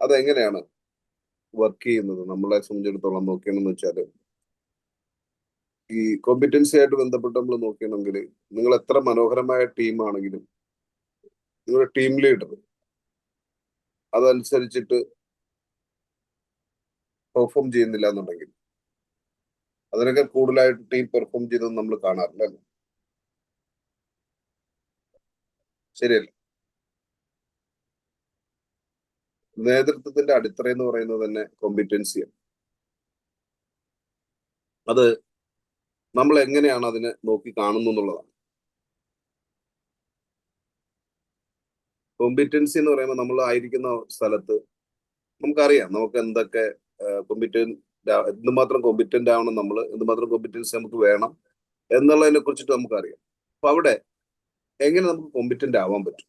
അതെങ്ങനെയാണ് വർക്ക് ചെയ്യുന്നത് നമ്മളെ സംബന്ധിച്ചിടത്തോളം നോക്കുകയാണെന്ന് വെച്ചാൽ ഈ കോമ്പിറ്റൻസി ആയിട്ട് ബന്ധപ്പെട്ട് നമ്മൾ നോക്കുകയാണെങ്കിൽ നിങ്ങൾ എത്ര മനോഹരമായ ടീമാണെങ്കിലും നിങ്ങളുടെ ടീം ലീഡർ അതനുസരിച്ചിട്ട് പെർഫോം ചെയ്യുന്നില്ല എന്നുണ്ടെങ്കിൽ അതിനൊക്കെ കൂടുതലായിട്ട് ടീം പെർഫോം ചെയ്തത് നമ്മൾ കാണാറില്ല? ശരിയല്ല നേതൃത്വത്തിന്റെ അടിത്തറ എന്ന് പറയുന്നത് തന്നെ കോമ്പിറ്റൻസിയാണ് അത് നമ്മൾ എങ്ങനെയാണ് അതിനെ നോക്കി കാണുന്നു എന്നുള്ളതാണ്. കോമ്പിറ്റൻസി എന്ന് പറയുമ്പോൾ നമ്മൾ ആയിരിക്കുന്ന സ്ഥലത്ത് നമുക്കറിയാം നമുക്ക് എന്തൊക്കെ കോമ്പിറ്റൻ എന്തുമാത്രം കോമ്പിറ്റന്റ് ആവണം നമ്മൾ എന്തുമാത്രം കോമ്പിറ്റൻസി നമുക്ക് വേണം എന്നുള്ളതിനെ കുറിച്ചിട്ട് നമുക്കറിയാം. അപ്പൊ അവിടെ എങ്ങനെ നമുക്ക് കോമ്പിറ്റന്റ് ആവാൻ പറ്റും?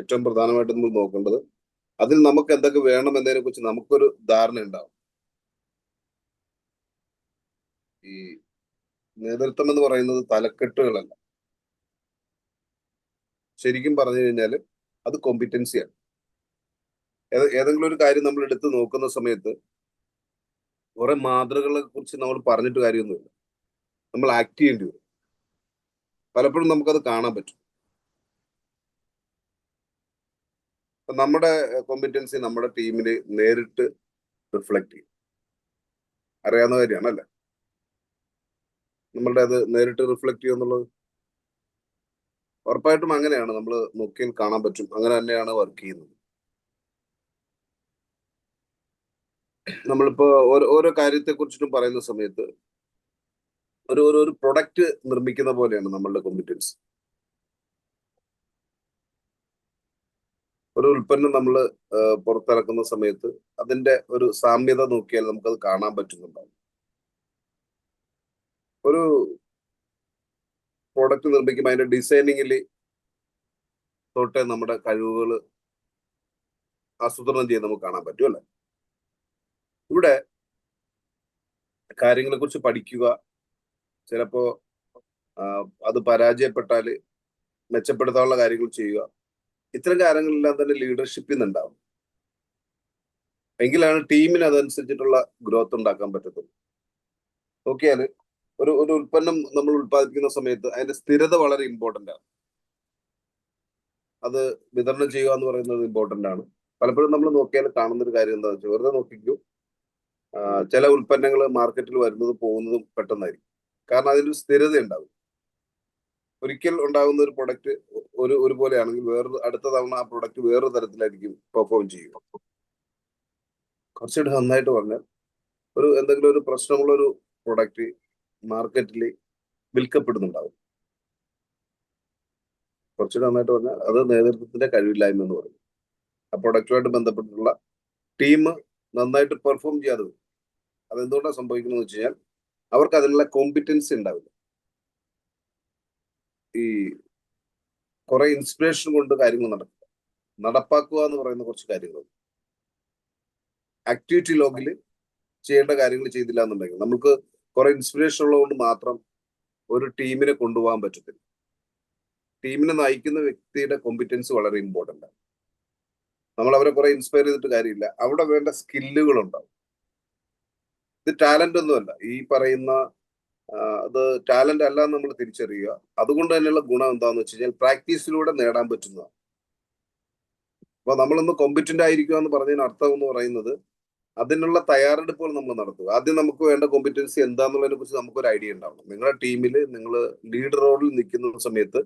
ഏറ്റവും പ്രധാനമായിട്ട് നമ്മൾ നോക്കേണ്ടത് അതിൽ നമുക്ക് എന്തൊക്കെ വേണം എന്നതിനെ കുറിച്ച് നമുക്കൊരു ധാരണ ഉണ്ടാവും. ഈ നേതൃത്വം എന്ന് പറയുന്നത് തലക്കെട്ടുകളല്ല. ശരിക്കും പറഞ്ഞു കഴിഞ്ഞാൽ അത് കോമ്പിറ്റൻസിയാണ് ഏതെങ്കിലും ഒരു കാര്യം നമ്മൾ എടുത്ത് നോക്കുന്ന സമയത്ത് കുറെ മാതൃകളെ കുറിച്ച് നമ്മൾ പറഞ്ഞിട്ട് കാര്യമൊന്നുമില്ല. നമ്മൾ ആക്ട് ചെയ്യേണ്ടി വരും. പലപ്പോഴും നമുക്കത് കാണാൻ പറ്റും അപ്പൊ നമ്മുടെ കോമ്പിറ്റൻസി നമ്മുടെ ടീമിൽ നേരിട്ട് റിഫ്ലക്ട് ചെയ്യും. അറിയാവുന്ന കാര്യമാണ് അല്ലേ നമ്മളുടെ അത് നേരിട്ട് റിഫ്ലക്ട് ചെയ്യും എന്നുള്ളത്? ഉറപ്പായിട്ടും അങ്ങനെയാണ്. നമ്മൾ നോക്കിയാൽ കാണാൻ പറ്റും. അങ്ങനെ തന്നെയാണ് വർക്ക് ചെയ്യുന്നത്. നമ്മളിപ്പോ ഓരോ ഓരോ കാര്യത്തെ കുറിച്ചിട്ടും പറയുന്ന സമയത്ത് ഒരു ഒരു പ്രൊഡക്റ്റ് നിർമ്മിക്കുന്ന പോലെയാണ് നമ്മളുടെ കോമ്പിറ്റൻസ് ഒരു ഉൽപ്പന്നം നമ്മൾ പുറത്തിറക്കുന്ന സമയത്ത് അതിന്റെ ഒരു സാമ്യത നോക്കിയാൽ നമുക്കത് കാണാൻ പറ്റുന്നുണ്ടാവും. ഒരു പ്രോഡക്റ്റ് നിർമ്മിക്കുമ്പോൾ അതിന്റെ ഡിസൈനിങ്ങിൽ തൊട്ടേ നമ്മുടെ കഴിവുകൾ ആസൂത്രണം ചെയ്ത് നമുക്ക് കാണാൻ പറ്റും അല്ലെ? ഇവിടെ കാര്യങ്ങളെ കുറിച്ച് പഠിക്കുക ചിലപ്പോ അത് പരാജയപ്പെട്ടാൽ മെച്ചപ്പെടുത്താനുള്ള കാര്യങ്ങൾ ചെയ്യുക ഇത്തരം കാര്യങ്ങളെല്ലാം തന്നെ ലീഡർഷിപ്പിൽ നിന്നുണ്ടാവും എങ്കിലാണ് ടീമിന് അതനുസരിച്ചിട്ടുള്ള ഗ്രോത്ത് ഉണ്ടാക്കാൻ പറ്റത്തുള്ളൂ. നോക്കിയാൽ ഒരു ഒരു ഉൽപ്പന്നം നമ്മൾ ഉൽപ്പാദിപ്പിക്കുന്ന സമയത്ത് അതിന്റെ സ്ഥിരത വളരെ ഇമ്പോർട്ടന്റ് ആണ്. അത് വിതരണം ചെയ്യുക എന്ന് പറയുന്നത് ഇമ്പോർട്ടന്റ് ആണ്. പലപ്പോഴും നമ്മൾ നോക്കിയാൽ കാണുന്ന ഒരു കാര്യം എന്താണെന്ന് വെച്ചാൽ വെറുതെ നോക്കിക്കൂ. ചില ഉൽപ്പന്നങ്ങൾ മാർക്കറ്റിൽ വരുന്നതും പോകുന്നതും പെട്ടെന്നായിരിക്കും. കാരണം അതിന്റെ ഒരു സ്ഥിരത ഉണ്ടാവും ഒരിക്കൽ ഉണ്ടാകുന്ന ഒരു പ്രൊഡക്റ്റ് ഒരു ഒരുപോലെയാണെങ്കിൽ വേറൊരു അടുത്ത തവണ ആ പ്രൊഡക്റ്റ് വേറൊരു തരത്തിലായിരിക്കും പെർഫോം ചെയ്യുക. കുറച്ചുകൂടി നന്നായിട്ട് പറഞ്ഞാൽ ഒരു എന്തെങ്കിലും ഒരു പ്രശ്നമുള്ള ഒരു പ്രൊഡക്റ്റ് മാർക്കറ്റിൽ വിൽക്കപ്പെടുന്നുണ്ടാവും. കുറച്ചുകൂടി നന്നായിട്ട് പറഞ്ഞാൽ അത് നേതൃത്വത്തിന്റെ കഴിവില്ലായ്മ എന്ന് പറയും. ആ പ്രൊഡക്റ്റുമായിട്ട് ബന്ധപ്പെട്ടിട്ടുള്ള ടീം നന്നായിട്ട് പെർഫോം ചെയ്യാതെ അതെന്തുകൊണ്ടാണ് സംഭവിക്കുന്നത് വെച്ച് കഴിഞ്ഞാൽ അവർക്ക് അതിനുള്ള കോമ്പിറ്റൻസി ഉണ്ടാവില്ല. ഈ കുറെ ഇൻസ്പിറേഷൻ കൊണ്ട് കാര്യങ്ങൾ നടക്കുക നടപ്പാക്കുക എന്ന് പറയുന്ന കുറച്ച് കാര്യങ്ങൾ. ആക്ടിവിറ്റി ലോഗിൽ ചെയ്യേണ്ട കാര്യങ്ങൾ ചെയ്തില്ല എന്നുണ്ടെങ്കിൽ നമുക്ക് കുറെ ഇൻസ്പിറേഷൻ ഉള്ളതുകൊണ്ട് മാത്രം ഒരു ടീമിനെ കൊണ്ടുപോകാൻ പറ്റത്തില്ല. ടീമിനെ നയിക്കുന്ന വ്യക്തിയുടെ കോമ്പിറ്റൻസ് വളരെ ഇമ്പോർട്ടന്റ് ആണ്. നമ്മൾ അവരെ കുറെ ഇൻസ്പയർ ചെയ്തിട്ട് കാര്യമില്ല. അവിടെ വേണ്ട സ്കില്ലുകൾ ഉണ്ടാവും. ഇത് ടാലന്റ് ഒന്നുമല്ല. ഈ പറയുന്ന അത് ടാലന്റ് അല്ല നമ്മൾ തിരിച്ചറിയുക. അതുകൊണ്ട് തന്നെയുള്ള ഗുണം എന്താണെന്ന് വെച്ച് കഴിഞ്ഞാൽ പ്രാക്ടീസിലൂടെ നേടാൻ പറ്റുന്ന. അപ്പൊ നമ്മളൊന്ന് കോമ്പിറ്റന്റ് ആയിരിക്കുക എന്ന് പറഞ്ഞതിന് അർത്ഥം എന്ന് പറയുന്നത് അതിനുള്ള തയ്യാറെടുപ്പുകൾ നമ്മൾ നടത്തുക. ആദ്യം നമുക്ക് വേണ്ട കോമ്പിറ്റൻസി എന്താന്നുള്ളതിനെ കുറിച്ച് നമുക്കൊരു ഐഡിയ ഉണ്ടാവണം. നിങ്ങളുടെ ടീമിൽ നിങ്ങൾ ലീഡർ റോളിൽ നിൽക്കുന്ന സമയത്ത്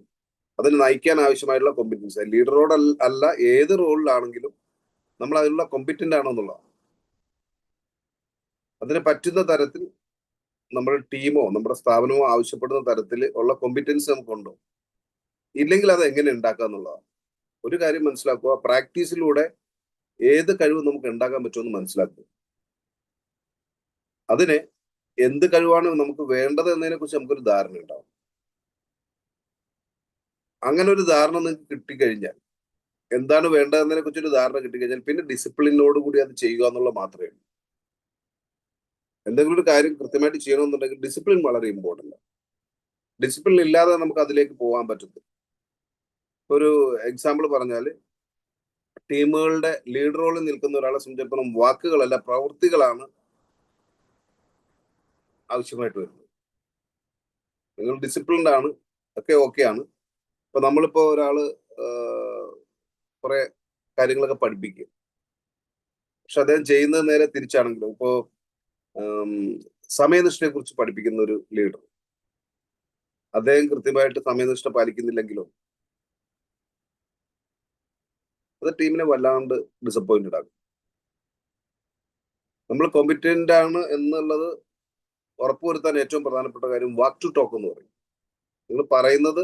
അതിന് നയിക്കാൻ ആവശ്യമായിട്ടുള്ള കോമ്പറ്റൻസി ലീഡർ റോഡ് അല്ല ഏത് റോളിലാണെങ്കിലും നമ്മൾ അതിനുള്ള കോമ്പിറ്റന്റ് ആണോ എന്നുള്ളതാണ് അതിന് പറ്റുന്ന തരത്തിൽ നമ്മുടെ ടീമോ നമ്മുടെ സ്ഥാപനമോ ആവശ്യപ്പെടുന്ന തരത്തിൽ ഉള്ള കോമ്പിറ്റൻസ് നമുക്കുണ്ടോ? ഇല്ലെങ്കിൽ അത് എങ്ങനെ ഉണ്ടാക്കുക എന്നുള്ളതാണ്. ഒരു കാര്യം മനസ്സിലാക്കുക പ്രാക്ടീസിലൂടെ ഏത് കഴിവ് നമുക്ക് ഉണ്ടാക്കാൻ പറ്റുമെന്ന് മനസ്സിലാക്കുക. അതിന് എന്ത് കഴിവാണ് നമുക്ക് വേണ്ടത് എന്നതിനെ കുറിച്ച് നമുക്കൊരു ധാരണ ഉണ്ടാവും. അങ്ങനെ ഒരു ധാരണ നിങ്ങൾക്ക് കിട്ടിക്കഴിഞ്ഞാൽ എന്താണ് വേണ്ടതെന്നതിനെ കുറിച്ച് ഒരു ധാരണ കിട്ടിക്കഴിഞ്ഞാൽ പിന്നെ ഡിസിപ്ലിനോട് കൂടി അത് ചെയ്യുക എന്നുള്ള മാത്രമേ ഉള്ളൂ. എന്തെങ്കിലും ഒരു കാര്യം കൃത്യമായിട്ട് ചെയ്യണമെന്നുണ്ടെങ്കിൽ ഡിസിപ്ലിൻ വളരെ ഇമ്പോർട്ടന്റ് ആണ് ഡിസിപ്ലിൻ ഇല്ലാതെ നമുക്ക് അതിലേക്ക് പോകാൻ പറ്റത്തില്ല. ഒരു എക്സാമ്പിൾ പറഞ്ഞാൽ ടീമുകളുടെ ലീഡ് റോളിൽ നിൽക്കുന്ന ഒരാളെ സംബന്ധിച്ചിടത്തോളം വാക്കുകളല്ല പ്രവൃത്തികളാണ് ആവശ്യമായിട്ട് വരുന്നത്. നിങ്ങൾ ഡിസിപ്ലിൻഡ് ആണ് ഒക്കെ ഓക്കെ ആണ്. ഇപ്പൊ നമ്മളിപ്പോ ഒരാൾ കുറെ കാര്യങ്ങളൊക്കെ പഠിപ്പിക്കും പക്ഷെ അദ്ദേഹം ചെയ്യുന്നത് നേരെ തിരിച്ചാണെങ്കിലും ഇപ്പോ സമയനിഷ്ഠയെ കുറിച്ച് പഠിപ്പിക്കുന്ന ഒരു ലീഡർ. അദ്ദേഹം കൃത്യമായിട്ട് സമയനിഷ്ഠ പാലിക്കുന്നില്ലെങ്കിലോ? അത് ടീമിനെ വല്ലാണ്ട് ഡിസപ്പോയിന്റഡ് ആകും നമ്മൾ കോമ്പിറ്റന്റ് ആണ് എന്നുള്ളത് ഉറപ്പുവരുത്താൻ ഏറ്റവും പ്രധാനപ്പെട്ട കാര്യം വാക്ക് ടു ടോക്ക് എന്ന് പറയും. നിങ്ങൾ പറയുന്നത്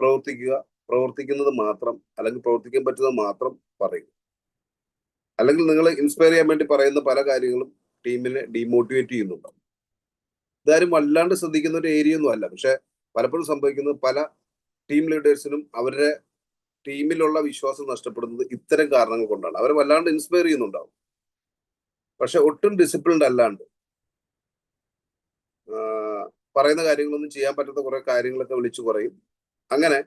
പ്രവർത്തിക്കുക പ്രവർത്തിക്കുന്നത് മാത്രം അല്ലെങ്കിൽ പ്രവർത്തിക്കാൻ പറ്റുന്നത് മാത്രം പറയുക. അല്ലെങ്കിൽ നിങ്ങൾ ഇൻസ്പയർ ചെയ്യാൻ വേണ്ടി പറയുന്ന പല കാര്യങ്ങളും ടീമിനെ ഡീമോട്ടിവേറ്റ് ചെയ്യുന്നുണ്ടാവും ഇതാരും വല്ലാണ്ട് ശ്രദ്ധിക്കുന്ന ഒരു ഏരിയ ഒന്നും അല്ല. പക്ഷെ പലപ്പോഴും സംഭവിക്കുന്നത് പല ടീം ലീഡേഴ്സിനും അവരുടെ ടീമിലുള്ള വിശ്വാസം നഷ്ടപ്പെടുന്നത് ഇത്തരം കാരണങ്ങൾ കൊണ്ടാണ്. അവരെ വല്ലാണ്ട് ഇൻസ്പയർ ചെയ്യുന്നുണ്ടാവും. പക്ഷെ ഒട്ടും ഡിസിപ്ലിൻഡ് അല്ലാണ്ട് പറയുന്ന കാര്യങ്ങളൊന്നും ചെയ്യാൻ പറ്റാത്ത കുറെ കാര്യങ്ങളൊക്കെ വിളിച്ചു പറയും. അങ്ങനെ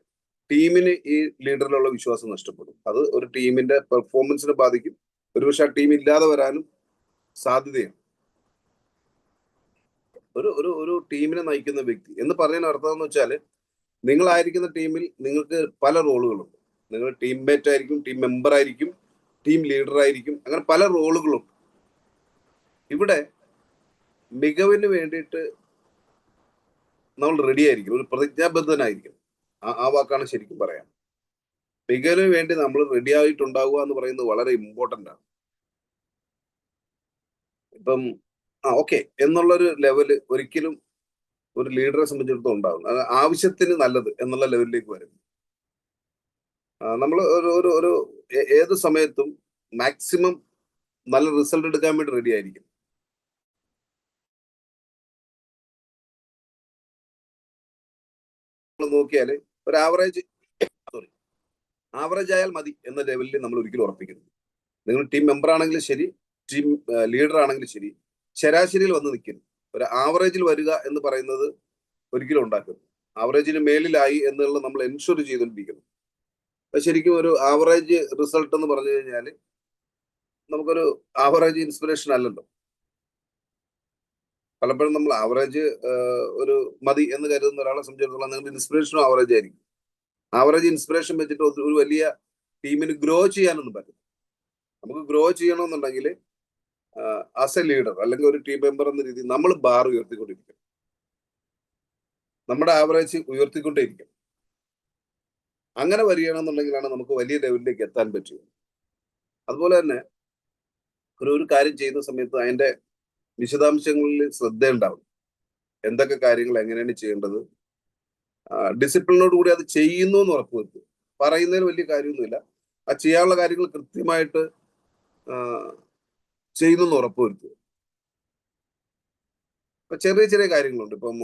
ടീമിന് ഈ ലീഡറിലുള്ള വിശ്വാസം നഷ്ടപ്പെടും. അത് ഒരു ടീമിന്റെ പെർഫോമൻസിനെ ബാധിക്കും. ഒരുപക്ഷെ ആ ടീം ഇല്ലാതെ വരാനും സാധ്യതയാണ് ഒരു ഒരു ഒരു ടീമിനെ നയിക്കുന്ന വ്യക്തി. എന്ന് പറയുന്ന അർത്ഥം എന്ന് വെച്ചാൽ നിങ്ങളായിരിക്കുന്ന ടീമിൽ നിങ്ങൾക്ക് പല റോളുകളുണ്ട്. നിങ്ങൾ ടീം മേറ്റ് ആയിരിക്കും ടീം മെമ്പർ ആയിരിക്കും ടീം ലീഡർ ആയിരിക്കും അങ്ങനെ പല റോളുകളുണ്ട്. ഇവിടെ മികവിന് വേണ്ടിയിട്ട് നമ്മൾ റെഡി ആയിരിക്കും ഒരു പ്രതിജ്ഞാബദ്ധനായിരിക്കും ആ ആ വാക്കാണ് ശരിക്കും പറയാം. മികവിന് വേണ്ടി നമ്മൾ റെഡി ആയിട്ടുണ്ടാവുക എന്ന് പറയുന്നത് വളരെ ഇമ്പോർട്ടന്റ് ആണ്. ഇപ്പം ആ ഓക്കെ എന്നുള്ളൊരു ലെവൽ ഒരിക്കലും ഒരു ലീഡറെ സംബന്ധിച്ചിടത്തോളം ഉണ്ടാകും ആവശ്യത്തിന് നല്ലത് എന്നുള്ള ലെവലിലേക്ക് വരുന്നു. നമ്മൾ ഒരു ഒരു ഒരു ഏത് സമയത്തും മാക്സിമം നല്ല റിസൾട്ട് എടുക്കാൻ വേണ്ടി റെഡി ആയിരിക്കും നോക്കിയാൽ ഒരു ആവറേജ് സോറി ആവറേജ് ആയാൽ മതി എന്ന ലെവലിൽ നമ്മൾ ഒരിക്കലും ഉറപ്പിക്കുന്നു നിങ്ങൾ ടീം മെമ്പർ ആണെങ്കിലും ശരി ടീം ലീഡർ ആണെങ്കിലും ശരി ശരാശരിയിൽ വന്ന് നിൽക്കുന്നു. ഒരു ആവറേജിൽ വരിക എന്ന് പറയുന്നത് ഒരിക്കലും ഉണ്ടാക്കുന്നു ആവറേജിന് മേലിലായി എന്നുള്ളത് നമ്മൾ എൻഷുർ ചെയ്തുകൊണ്ടിരിക്കുന്നു ശരിക്കും ഒരു ആവറേജ് റിസൾട്ട് എന്ന് പറഞ്ഞു കഴിഞ്ഞാൽ നമുക്കൊരു ആവറേജ് ഇൻസ്പിറേഷൻ അല്ലല്ലോ. പലപ്പോഴും നമ്മൾ ആവറേജ് ഒരു മതി എന്ന് കരുതുന്ന ഒരാളെ സംബന്ധിച്ചിടത്തോളം നിങ്ങളുടെ ഇൻസ്പിറേഷനും ആവറേജ് ആയിരിക്കും. ആവറേജ് ഇൻസ്പിറേഷൻ വെച്ചിട്ട് ഒരു വലിയ ടീമിന് ഗ്രോ ചെയ്യാനൊന്നും പറ്റും നമുക്ക് ഗ്രോ ചെയ്യണമെന്നുണ്ടെങ്കിൽ ആസ് എ ലീഡർ അല്ലെങ്കിൽ ഒരു ടീം മെമ്പർ എന്ന രീതിയിൽ നമ്മൾ ബാർ ഉയർത്തിക്കൊണ്ടിരിക്കും നമ്മുടെ ആവറേജ് ഉയർത്തിക്കൊണ്ടേയിരിക്കും അങ്ങനെ വരികയാണെന്നുണ്ടെങ്കിലാണ് നമുക്ക് വലിയ ലെവലിലേക്ക് എത്താൻ പറ്റുക. അതുപോലെ തന്നെ ഒരു ഒരു കാര്യം ചെയ്യുന്ന സമയത്ത് അതിന്റെ വിശദാംശങ്ങളിൽ ശ്രദ്ധ ഉണ്ടാവും എന്തൊക്കെ കാര്യങ്ങൾ എങ്ങനെയാണ് ചെയ്യേണ്ടത്? ഡിസിപ്ലിനോട് കൂടി അത് ചെയ്യുന്നു എന്ന് ഉറപ്പുവരുത്തുക പറയുന്നതിൽ വലിയ കാര്യമൊന്നുമില്ല. ആ ചെയ്യാനുള്ള കാര്യങ്ങൾ കൃത്യമായിട്ട് ചെയ്യുന്നു ഉറപ്പുവരുത്തുക ഇപ്പൊ ചെറിയ ചെറിയ കാര്യങ്ങളുണ്ട്. ഇപ്പം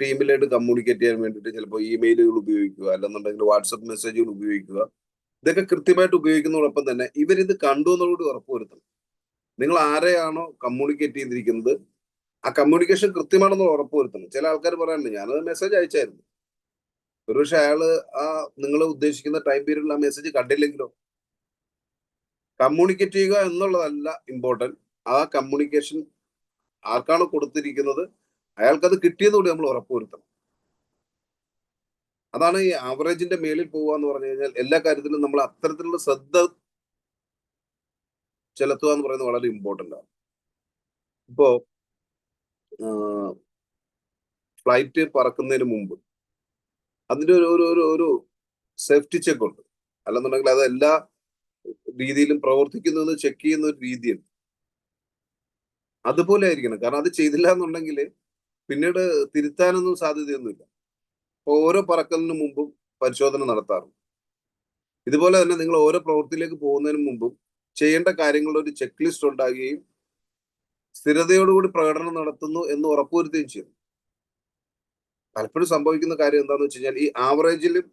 ടീമിലായിട്ട് കമ്മ്യൂണിക്കേറ്റ് ചെയ്യാൻ വേണ്ടിയിട്ട് ചിലപ്പോൾ ഇമെയിലുകൾ ഉപയോഗിക്കുക അല്ലെന്നുണ്ടെങ്കിൽ വാട്സപ്പ് മെസ്സേജുകൾ ഉപയോഗിക്കുക. ഇതൊക്കെ കൃത്യമായിട്ട് ഉപയോഗിക്കുന്നതോടൊപ്പം തന്നെ ഇവരിത് കണ്ടു എന്നുകൂടി ഉറപ്പുവരുത്തണം നിങ്ങൾ ആരെയാണോ കമ്മ്യൂണിക്കേറ്റ് ചെയ്തിരിക്കുന്നത് ആ കമ്മ്യൂണിക്കേഷൻ കൃത്യമാണെന്ന് ഉറപ്പുവരുത്തണം ചില ആൾക്കാർ പറയാനുണ്ട് ഞാനത് മെസ്സേജ് അയച്ചായിരുന്നു. ഒരുപക്ഷെ അയാൾ ആ നിങ്ങൾ ഉദ്ദേശിക്കുന്ന ടൈം പീരീഡിൽ ആ മെസ്സേജ് കണ്ടില്ലെങ്കിലോ കമ്മ്യൂണിക്കേറ്റ് ചെയ്യുക എന്നുള്ളതല്ല ഇമ്പോർട്ടന്റ് ആ കമ്മ്യൂണിക്കേഷൻ ആർക്കാണ് കൊടുത്തിരിക്കുന്നത്? അയാൾക്കത് കിട്ടിയെന്നുകൂടി നമ്മൾ ഉറപ്പുവരുത്തണം അതാണ് ഈ ആവറേജിന്റെ മേളിൽ പോവുക എന്ന് പറഞ്ഞു കഴിഞ്ഞാൽ എല്ലാ കാര്യത്തിലും നമ്മൾ അത്തരത്തിലുള്ള ശ്രദ്ധ ചെലുത്തുക എന്ന് പറയുന്നത് വളരെ ഇമ്പോർട്ടന്റ് ആണ്. ഇപ്പോ ഫ്ലൈറ്റ് പറക്കുന്നതിന് മുമ്പ് അതിന്റെ ഒരു ഒരു ഒരു ഒരു സേഫ്റ്റി ചെക്ക് ഉണ്ട്. അല്ലെന്നുണ്ടെങ്കിൽ അത് എല്ലാ രീതിയിലും പ്രവർത്തിക്കുന്നു എന്ന് ചെക്ക് ചെയ്യുന്ന ഒരു രീതിയുണ്ട് അതുപോലെ ആയിരിക്കണം. കാരണം അത് ചെയ്തില്ല എന്നുണ്ടെങ്കിൽ പിന്നീട് തിരുത്താനൊന്നും സാധ്യതയൊന്നുമില്ല. അപ്പോൾ ഓരോ പറക്കലിന് മുമ്പും പരിശോധന നടത്താറുണ്ട്. ഇതുപോലെ തന്നെ നിങ്ങൾ ഓരോ പ്രവൃത്തിയിലേക്ക് പോകുന്നതിന് മുമ്പും ചെയ്യേണ്ട കാര്യങ്ങളുടെ ഒരു ചെക്ക് ലിസ്റ്റ് ഉണ്ടാകുകയും സ്ഥിരതയോടുകൂടി പ്രകടനം നടത്തുന്നു എന്ന് ഉറപ്പുവരുത്തുകയും ചെയ്യുന്നു. പലപ്പോഴും സംഭവിക്കുന്ന കാര്യം എന്താണെന്ന് വെച്ച് കഴിഞ്ഞാൽ ഈ ആവറേജിലും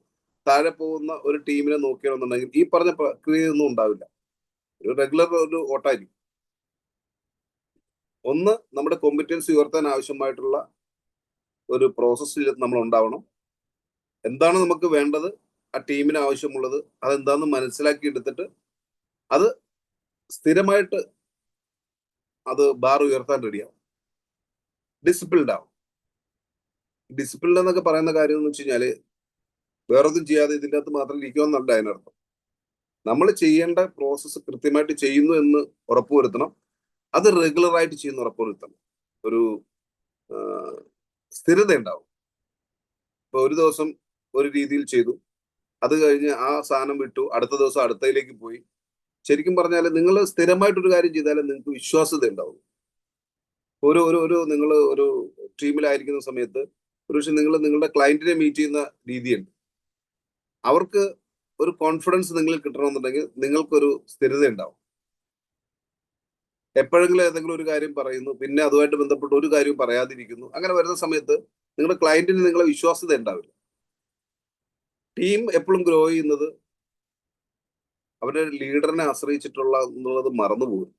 താഴെ പോകുന്ന ഒരു ടീമിനെ നോക്കുകയാണെന്നുണ്ടെങ്കിൽ ഈ പറഞ്ഞ പ്രക്രിയ ഒന്നും ഉണ്ടാവില്ല. ഒരു റെഗുലർ ഒരു ഓട്ടായിരിക്കും ഒന്ന് നമ്മുടെ കോമ്പിറ്റൻസി ഉയർത്താൻ ആവശ്യമായിട്ടുള്ള ഒരു പ്രോസസ്സിൽ നമ്മൾ ഉണ്ടാവണം. എന്താണ് നമുക്ക് വേണ്ടത്? ആ ടീമിന് ആവശ്യമുള്ളത്. അതെന്താണെന്ന് മനസ്സിലാക്കി എടുത്തിട്ട് അത് സ്ഥിരമായിട്ട് അത് ബാർ ഉയർത്താൻ റെഡിയാവും ഡിസിപ്ലിൻഡ് ആവും. ഡിസിപ്ലിൻഡ് എന്നൊക്കെ പറയുന്ന കാര്യം എന്ന് വെച്ച് കഴിഞ്ഞാൽ വേറൊന്നും ചെയ്യാതെ ഇതിന്റെ അകത്ത് മാത്രം ഇരിക്കുമെന്നല്ല അതിനർത്ഥം. നമ്മൾ ചെയ്യേണ്ട പ്രോസസ്സ് കൃത്യമായിട്ട് ചെയ്യുന്നു എന്ന് ഉറപ്പുവരുത്തണം അത് റെഗുലറായിട്ട് ചെയ്യുന്ന ഉറപ്പുവരുത്തണം ഒരു സ്ഥിരത ഉണ്ടാവും. ഇപ്പൊ ഒരു ദിവസം ഒരു രീതിയിൽ ചെയ്തു. അത് കഴിഞ്ഞ് ആ സാധനം വിട്ടു. അടുത്ത ദിവസം അടുത്തയിലേക്ക് പോയി. ശരിക്കും പറഞ്ഞാൽ നിങ്ങൾ സ്ഥിരമായിട്ടൊരു കാര്യം ചെയ്താലേ നിങ്ങൾക്ക് വിശ്വാസ്യത ഉണ്ടാവും ഒരു ഒരു ഒരു നിങ്ങൾ ഒരു ടീമിലായിരിക്കുന്ന സമയത്ത് ഒരു പക്ഷെ നിങ്ങൾ നിങ്ങളുടെ ക്ലയന്റിനെ മീറ്റ് ചെയ്യുന്ന രീതിയുണ്ട്. അവർക്ക് ഒരു കോൺഫിഡൻസ് നിങ്ങളിൽ കിട്ടണമെന്നുണ്ടെങ്കിൽ നിങ്ങൾക്കൊരു സ്ഥിരത ഉണ്ടാവും എപ്പോഴെങ്കിലും ഏതെങ്കിലും ഒരു കാര്യം പറയുന്നു പിന്നെ അതുമായിട്ട് ബന്ധപ്പെട്ട് ഒരു കാര്യവും പറയാതിരിക്കുന്നു അങ്ങനെ വരുന്ന സമയത്ത് നിങ്ങളുടെ ക്ലയന്റിന് നിങ്ങളെ വിശ്വാസ്യത ഉണ്ടാവില്ല. ടീം എപ്പോഴും ഗ്രോ ചെയ്യുന്നത് അവരുടെ ലീഡറിനെ ആശ്രയിച്ചിട്ടുള്ള എന്നുള്ളത് മറന്നുപോകും.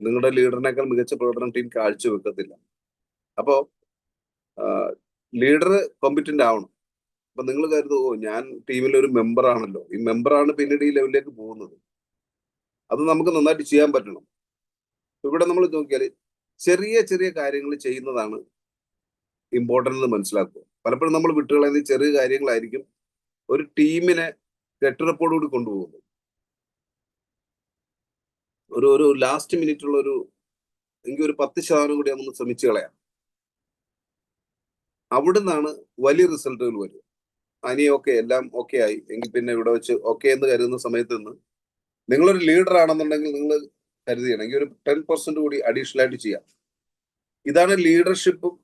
നിങ്ങളുടെ ലീഡറിനേക്കാൾ മികച്ച പ്രവർത്തനം ടീം കാഴ്ചവെക്കത്തില്ല. അപ്പോ ലീഡർ കോമ്പിറ്റന്റ് ആവണം. അപ്പൊ നിങ്ങൾ കരുതും ഓ ഞാൻ ടീമിലെ ഒരു മെമ്പർ ആണല്ലോ. ഈ മെമ്പറാണ് പിന്നീട് ഈ ലെവലിലേക്ക് പോകുന്നത്. അത് നമുക്ക് നന്നായിട്ട് ചെയ്യാൻ പറ്റണം. ഇവിടെ നമ്മൾ നോക്കിയാൽ ചെറിയ ചെറിയ കാര്യങ്ങൾ ചെയ്യുന്നതാണ് ഇമ്പോർട്ടന്റ് എന്ന് മനസ്സിലാക്കുക. പലപ്പോഴും നമ്മൾ വിട്ടുകളയുന്ന ചെറിയ കാര്യങ്ങളായിരിക്കും ഒരു ടീമിനെ കെട്ടുറപ്പോടുകൂടി കൊണ്ടുപോകുന്നത്. ഒരു ഒരു ലാസ്റ്റ് മിനിറ്റ് ഉള്ള ഒരു എങ്കിൽ ഒരു പത്ത് ശതമാനം കൂടി നമ്മൾ ശ്രമിച്ചു കളയാം. അവിടുന്നാണ് വലിയ റിസൾട്ടുകൾ വരും അനി ഓക്കെ എല്ലാം ഓക്കെ ആയി. എങ്കിൽ പിന്നെ ഇവിടെ വെച്ച് ഓക്കെ എന്ന് കരുതുന്ന സമയത്ത് നിന്ന് നിങ്ങളൊരു ലീഡർ ആണെന്നുണ്ടെങ്കിൽ നിങ്ങൾ കരുതിയണമെങ്കിൽ ഒരു ടെൻ പെർസെന്റ് കൂടി അഡീഷണൽ ആയിട്ട് ചെയ്യാം. ഇതാണ് ലീഡർഷിപ്പും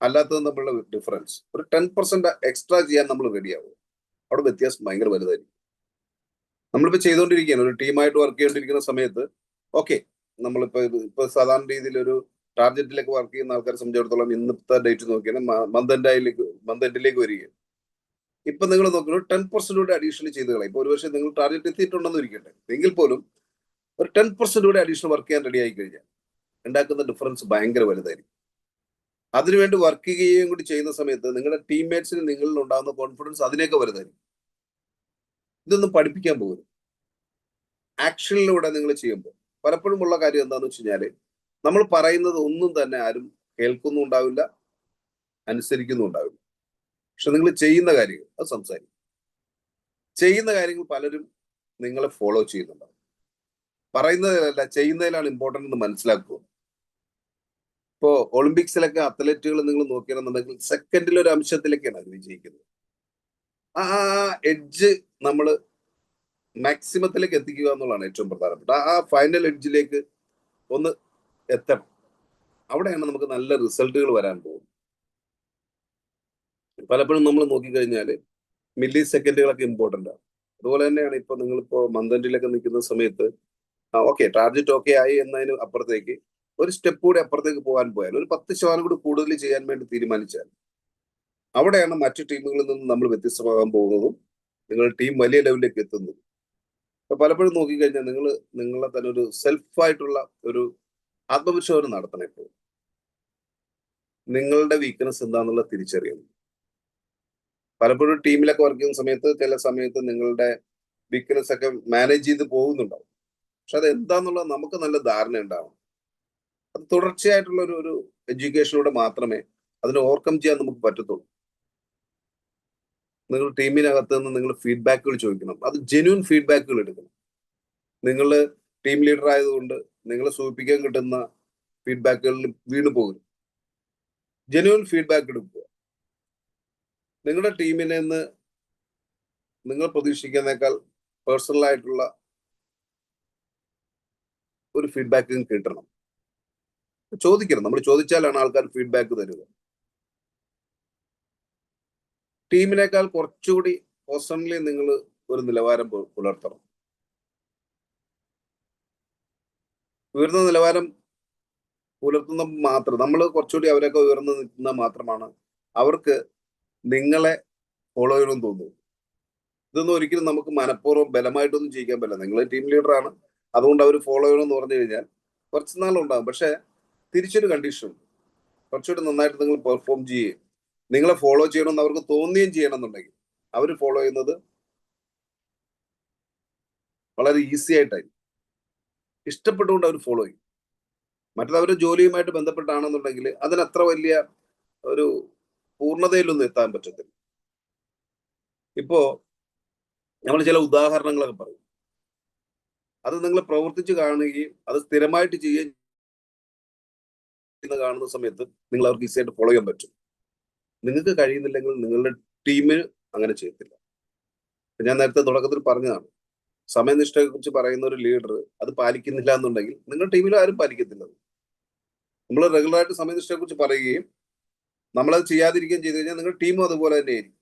അല്ലാത്തതും തമ്മിലുള്ള ഡിഫറൻസ് ഒരു ടെൻ പെർസെന്റ് എക്സ്ട്രാ ചെയ്യാൻ നമ്മൾ റെഡിയാവും അവിടെ വ്യത്യാസം ഭയങ്കര വലുതായിരിക്കും. നമ്മളിപ്പോ ചെയ്തുകൊണ്ടിരിക്കുകയാണ്. ഒരു ടീമായിട്ട് വർക്ക് ചെയ്തുകൊണ്ടിരിക്കുന്ന സമയത്ത് ഓക്കെ നമ്മളിപ്പോ ഇപ്പൊ സാധാരണ രീതിയിൽ ഒരു ടാർഗറ്റിലേക്ക് വർക്ക് ചെയ്യുന്ന ആൾക്കാരെ സംബന്ധിച്ചിടത്തോളം ഇന്നത്തെ ഡേറ്റ് നോക്കിയാൽ മന്ത് എൻഡിലേക്ക് മന്ത് എൻഡിലേക്ക് വരികയാണ്. ഇപ്പൊ നിങ്ങൾ നോക്കുന്നത് ടെൻ പെർസെന്റ് കൂടെ അഡീഷണൽ ചെയ്ത് കളയും. ഒരു ഒരുപക്ഷെ നിങ്ങൾ ടാർഗറ്റ് എത്തിയിട്ടുണ്ടെന്ന് ഇരിക്കട്ടെ. എങ്കിൽ പോലും ഒരു ടെൻ പെർസെന്റ് കൂടെ അഡീഷണൽ വർക്ക് ചെയ്യാൻ റെഡി ആയി കഴിഞ്ഞാൽ ഉണ്ടാക്കുന്ന ഡിഫറൻസ് ഭയങ്കര വലുതായിരിക്കും. അതിനുവേണ്ടി വർക്ക് ചെയ്യുകയും കൂടി ചെയ്യുന്ന സമയത്ത് നിങ്ങളുടെ ടീംമേറ്റ്സിന് നിങ്ങളിൽ ഉണ്ടാകുന്ന കോൺഫിഡൻസ് അതിനേക്ക് വലുതായിരിക്കും. ഇതൊന്നും പഠിപ്പിക്കാൻ പോകുന്നു ആക്ഷനിലൂടെ നിങ്ങൾ ചെയ്യുമ്പോൾ പലപ്പോഴും ഉള്ള കാര്യം എന്താണെന്ന് വെച്ച് കഴിഞ്ഞാൽ നമ്മൾ പറയുന്നത് ഒന്നും തന്നെ ആരും കേൾക്കുന്നും ഉണ്ടാവില്ല അനുസരിക്കുന്നും ഉണ്ടാവില്ല പക്ഷെ നിങ്ങൾ ചെയ്യുന്ന കാര്യങ്ങൾ അത് സംസാരിക്കും. ചെയ്യുന്ന കാര്യങ്ങൾ പലരും നിങ്ങളെ ഫോളോ ചെയ്യുന്നുണ്ടാവും. പറയുന്നതിലല്ല ചെയ്യുന്നതിലാണ് ഇമ്പോർട്ടന്റ് എന്ന് മനസ്സിലാക്കുക. ഇപ്പോ ഒളിമ്പിക്സിലൊക്കെ അത്ലറ്റുകൾ നിങ്ങൾ നോക്കിയാണെന്നുണ്ടെങ്കിൽ സെക്കൻഡിൽ ഒരു അംശത്തിലേക്കാണ് അവർ വിജയിക്കുന്നത്. ആ എഡ്ജ് നമ്മൾ മാക്സിമത്തിലേക്ക് എത്തിക്കുക എന്നുള്ളതാണ് ഏറ്റവും പ്രധാനപ്പെട്ട ആ ഫൈനൽ എഡ്ജിലേക്ക് ഒന്ന് എത്തണം. അവിടെയാണ് നമുക്ക് നല്ല റിസൾട്ടുകൾ വരാൻ പോകുന്നത്. പലപ്പോഴും നമ്മൾ നോക്കിക്കഴിഞ്ഞാൽ മില്ലി സെക്കൻഡുകളൊക്കെ ഇമ്പോർട്ടന്റ് ആണ് അതുപോലെ തന്നെയാണ് ഇപ്പോൾ നിങ്ങളിപ്പോൾ മന്ദൻഡിലൊക്കെ നിൽക്കുന്ന സമയത്ത് ഓക്കെ ടാർജറ്റ് ഓക്കെ ആയി എന്നതിന് അപ്പുറത്തേക്ക് ഒരു സ്റ്റെപ്പ് കൂടി അപ്പുറത്തേക്ക് പോകാൻ പോയാൽ ഒരു പത്ത് ശതമാനം കൂടി കൂടുതൽ ചെയ്യാൻ വേണ്ടി തീരുമാനിച്ചാൽ അവിടെയാണ് മറ്റു ടീമുകളിൽ നിന്ന് നമ്മൾ വ്യത്യസ്തമാകാൻ പോകുന്നതും നിങ്ങളുടെ ടീം വലിയ ലെവലിലേക്ക് എത്തുന്നതും. അപ്പൊ പലപ്പോഴും നോക്കിക്കഴിഞ്ഞാൽ നിങ്ങൾ നിങ്ങളെ തന്നെ ഒരു സെൽഫായിട്ടുള്ള ഒരു ആത്മവിശ്വാസം നടത്തണം ഇപ്പോൾ. നിങ്ങളുടെ വീക്ക്നെസ് എന്താണെന്നുള്ള തിരിച്ചറിയണം. പലപ്പോഴും ടീമിലൊക്കെ വർക്ക് ചെയ്യുന്ന സമയത്ത് ചില സമയത്ത് നിങ്ങളുടെ വീക്ക്നെസ് ഒക്കെ മാനേജ് ചെയ്ത് പോകുന്നുണ്ടാവും. പക്ഷെ അത് എന്താന്നുള്ളത് നമുക്ക് നല്ല ധാരണ ഉണ്ടാവും അത് തുടർച്ചയായിട്ടുള്ള ഒരു ഒരു എഡ്യൂക്കേഷനിലൂടെ മാത്രമേ അതിനെ ഓവർകം ചെയ്യാൻ നമുക്ക് പറ്റത്തുള്ളൂ. നിങ്ങൾ ടീമിനകത്ത് നിന്ന് നിങ്ങൾ ഫീഡ്ബാക്കുകൾ ചോദിക്കണം. അത് ജെന്യൂൻ ഫീഡ്ബാക്കുകൾ എടുക്കണം. നിങ്ങൾ ടീം ലീഡർ ആയതുകൊണ്ട് നിങ്ങളെ സൂചിപ്പിക്കാൻ കിട്ടുന്ന ഫീഡ്ബാക്കുകളിൽ വീണു പോകരുത് ജെന്യൂൻ ഫീഡ്ബാക്ക് എടുക്കുക. നിങ്ങളുടെ ടീമിനെ നിങ്ങൾ പ്രതീക്ഷിക്കുന്നേക്കാൾ പേഴ്സണൽ ആയിട്ടുള്ള ഒരു ഫീഡ്ബാക്കും കിട്ടണം. ചോദിക്കണം. നമ്മൾ ചോദിച്ചാലാണ് ആൾക്കാർ ഫീഡ്ബാക്ക് തരുക. ടീമിനേക്കാൾ കുറച്ചുകൂടി പേഴ്സണലി നിങ്ങൾ ഒരു നിലവാരം പുലർത്തണം. ഉയർന്ന നിലവാരം പുലർത്തുന്ന മാത്രം നമ്മൾ കുറച്ചുകൂടി അവരൊക്കെ ഉയർന്നു നിൽക്കുന്ന മാത്രമാണ് അവർക്ക് നിങ്ങളെ ഫോളോ ചെയ്യണമെന്ന് തോന്നുന്നു. ഇതൊന്നും ഒരിക്കലും നമുക്ക് മനഃപൂർവം ബലമായിട്ടൊന്നും ചെയ്യിക്കാൻ പറ്റില്ല. നിങ്ങൾ ടീം ലീഡറാണ് അതുകൊണ്ട് അവർ ഫോളോ ചെയ്യണമെന്ന് പറഞ്ഞു കഴിഞ്ഞാൽ കുറച്ച് നാളുണ്ടാകും പക്ഷെ തിരിച്ചൊരു കണ്ടീഷൻ കുറച്ചുകൂടി നന്നായിട്ട് നിങ്ങൾ പെർഫോം ചെയ്യുകയും നിങ്ങളെ ഫോളോ ചെയ്യണമെന്ന് അവർക്ക് തോന്നുകയും ചെയ്യണമെന്നുണ്ടെങ്കിൽ അവർ ഫോളോ ചെയ്യുന്നത് വളരെ ഈസി ആയിട്ടായി ഇഷ്ടപ്പെട്ടുകൊണ്ട് അവർ ഫോളോ ചെയ്യും. മറ്റത് അവരുടെ ജോലിയുമായിട്ട് ബന്ധപ്പെട്ടാണെന്നുണ്ടെങ്കിൽ അതിനത്ര വലിയ ഒരു പൂർണതയിലൊന്നും എത്താൻ പറ്റത്തില്ല. ഇപ്പോ നമ്മൾ ചില ഉദാഹരണങ്ങളൊക്കെ പറയും. അത് നിങ്ങൾ പ്രവർത്തിച്ച് കാണുകയും അത് സ്ഥിരമായിട്ട് ചെയ്യുകയും കാണുന്ന സമയത്ത് നിങ്ങൾ അവർക്ക് ഈസിയായിട്ട് ഫോളോ ചെയ്യാൻ പറ്റും. നിങ്ങൾക്ക് കഴിയുന്നില്ലെങ്കിൽ നിങ്ങളുടെ ടീമിന് അങ്ങനെ ചെയ്യത്തില്ല. ഞാൻ നേരത്തെ തുടക്കത്തിൽ പറഞ്ഞതാണ്. സമയനിഷ്ഠയെ കുറിച്ച് പറയുന്ന ഒരു ലീഡർ അത് പാലിക്കുന്നില്ല എന്നുണ്ടെങ്കിൽ നിങ്ങളുടെ ടീമിൽ ആരും പാലിക്കത്തില്ല. നമ്മൾ റെഗുലറായിട്ട് സമയനിഷ്ഠയെ കുറിച്ച് പറയുകയും നമ്മളത് ചെയ്യാതിരിക്കുകയും ചെയ്തു കഴിഞ്ഞാൽ നിങ്ങളുടെ ടീമും അതുപോലെ തന്നെ ആയിരിക്കും.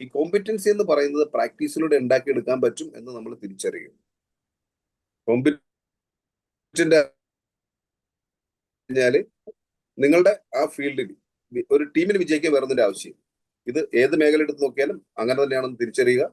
ഈ കോമ്പിറ്റൻസി എന്ന് പറയുന്നത് പ്രാക്ടീസിലൂടെ ഉണ്ടാക്കിയെടുക്കാൻ പറ്റും എന്ന് നമ്മൾ തിരിച്ചറിയും കഴിഞ്ഞാൽ നിങ്ങളുടെ ആ ഫീൽഡിൽ ഒരു ടീമിന് വിജയിക്കാൻ വരുന്നതിന്റെ ആവശ്യം ഇത് ഏത് മേഖല എടുത്ത് നോക്കിയാലും അങ്ങനെ തന്നെയാണെന്ന് തിരിച്ചറിയുക.